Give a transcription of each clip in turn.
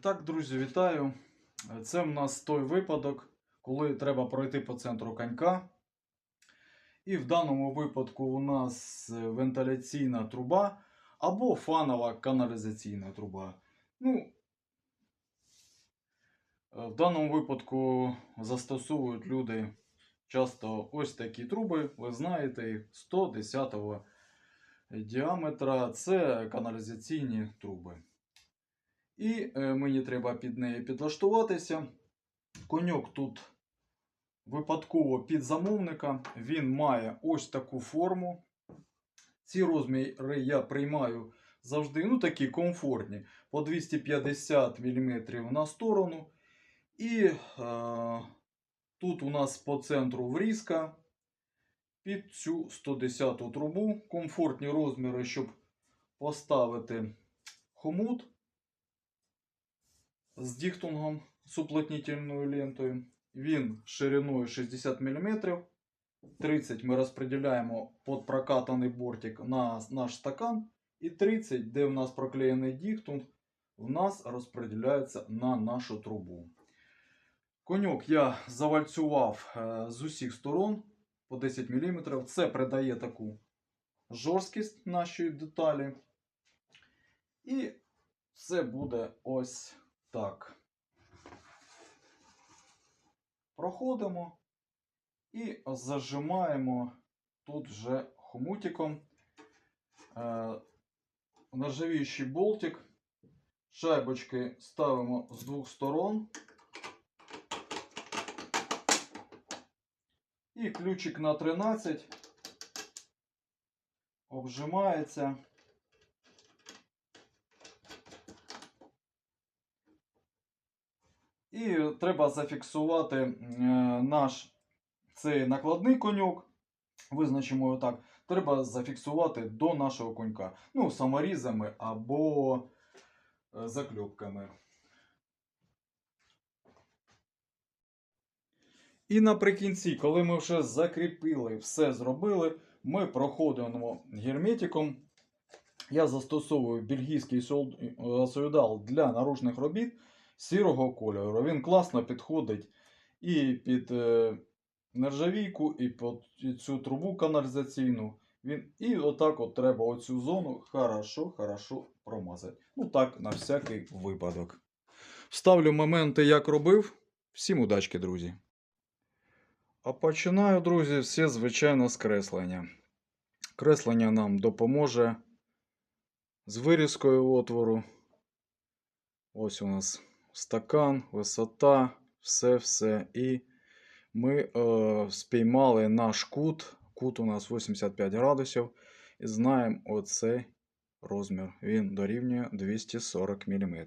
Так, друзі, вітаю. Це в нас той випадок, коли треба пройти по центру конька. І в даному випадку у нас вентиляційна труба або фанова каналізаційна труба. Ну, в даному випадку застосовують люди часто ось такі труби, ви знаєте, їх 110 діаметра. Це каналізаційні труби. І е, мені треба під неї підлаштуватися. Коньок тут випадково під замовника. Він має ось таку форму. Ці розміри я приймаю завжди ну, такі комфортні, по 250 мм на сторону. І е, тут у нас по центру врізка під цю 110 трубу. Комфортні розміри, щоб поставити хомут з діхтунгом уплотнительною лентою. Він шириною 60 мм. 30 ми розподіляємо під прокатаний бортик на наш стакан. І 30, де в нас проклеєний діхтунг, у нас розподіляється на нашу трубу. Коньок я завальцював е, з усіх сторон по 10 мм. Це придає таку жорсткість нашої деталі. І все буде ось так. Проходимо і зажимаємо тут вже хомутиком е, нержавіючий болтик. Шайбочки ставимо з двох сторон. І ключик на 13 обжимається. І треба зафіксувати е, наш цей накладний коньок. Визначимо його так. Треба зафіксувати до нашого конька. Ну, саморізами або е, закльопками. І наприкінці, коли ми вже закріпили, все зробили, ми проходимо герметиком. Я застосовую бельгійський союдал для наружних робіт сірого кольору. Він класно підходить і під е, нержавійку, і під цю трубу каналізаційну. Він, і отак от треба оцю зону хорошо, хорошо промазати. Ну так, на всякий випадок. Вставлю моменти, як робив. Всім удачки, друзі. А починаю, друзі, все, звичайно, з креслення. Креслення нам допоможе з вирізкою отвору. Ось у нас стакан, висота, все-все. І ми е, спіймали наш кут. Кут у нас 85 градусів. І знаємо оцей розмір. Він дорівнює 240 мм.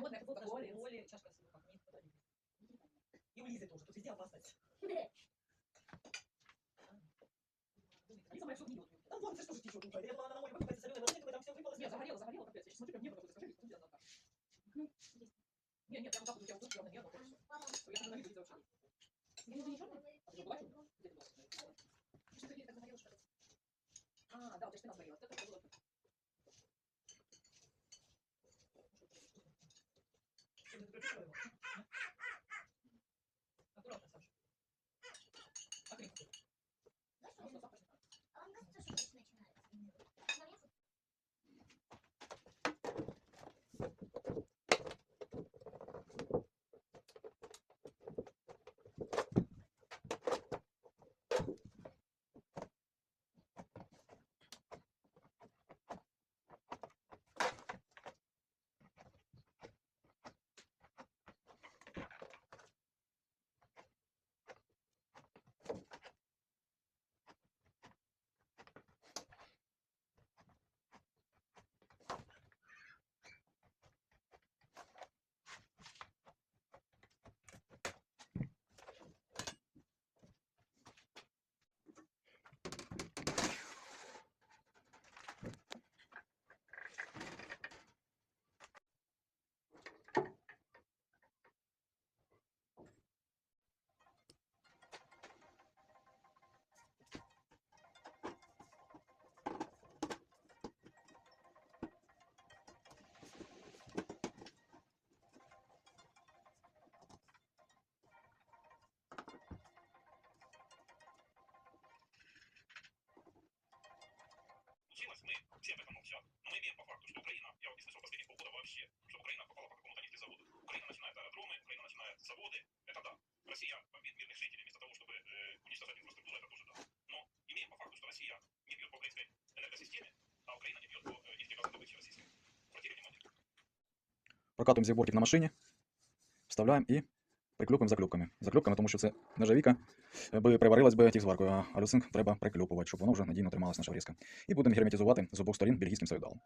Вот, футболка в школе, чашка с как никуда не И у Лизы тоже, тут везде опасность. Лиза моя все гниет. Там вон, ты что же течет? Я была на море, покупать соленой водой, там все выпало. Нет, загорела, загорела, капец. Я сейчас смотрю, как небо какое-то, скажи, что у тебя там? Ну, нет, нет, там капли у тебя в душе, я на небо. Я на Лизу вообще. Я не замечаю. Я не плачу. Christmas. случилось, мы все об этом молчат. Но мы имеем по факту, что Украина, я вот не слышал последние полгода вообще, что Украина попала по какому-то нефтезаводу. Украина начинает аэродромы, Украина начинает заводы, это да. Россия бомбит мирных жителей вместо того, чтобы э, уничтожать инфраструктуру, это тоже да. Но имеем по факту, что Россия не бьет по украинской энергосистеме, а Украина не бьет по э, нефтегазодобыче российской. Обратили внимание? Прокатуємо зібортик на машині, вставляємо і приклюпуємо заклюпками. Заклюпками, тому що це нержавійка, е, би приварилась би тіхзваркою, а алюцинк треба приклюпувати, щоб воно вже надійно трималась наша врізка. І будемо герметизувати з обох сторін бельгійським союдалом.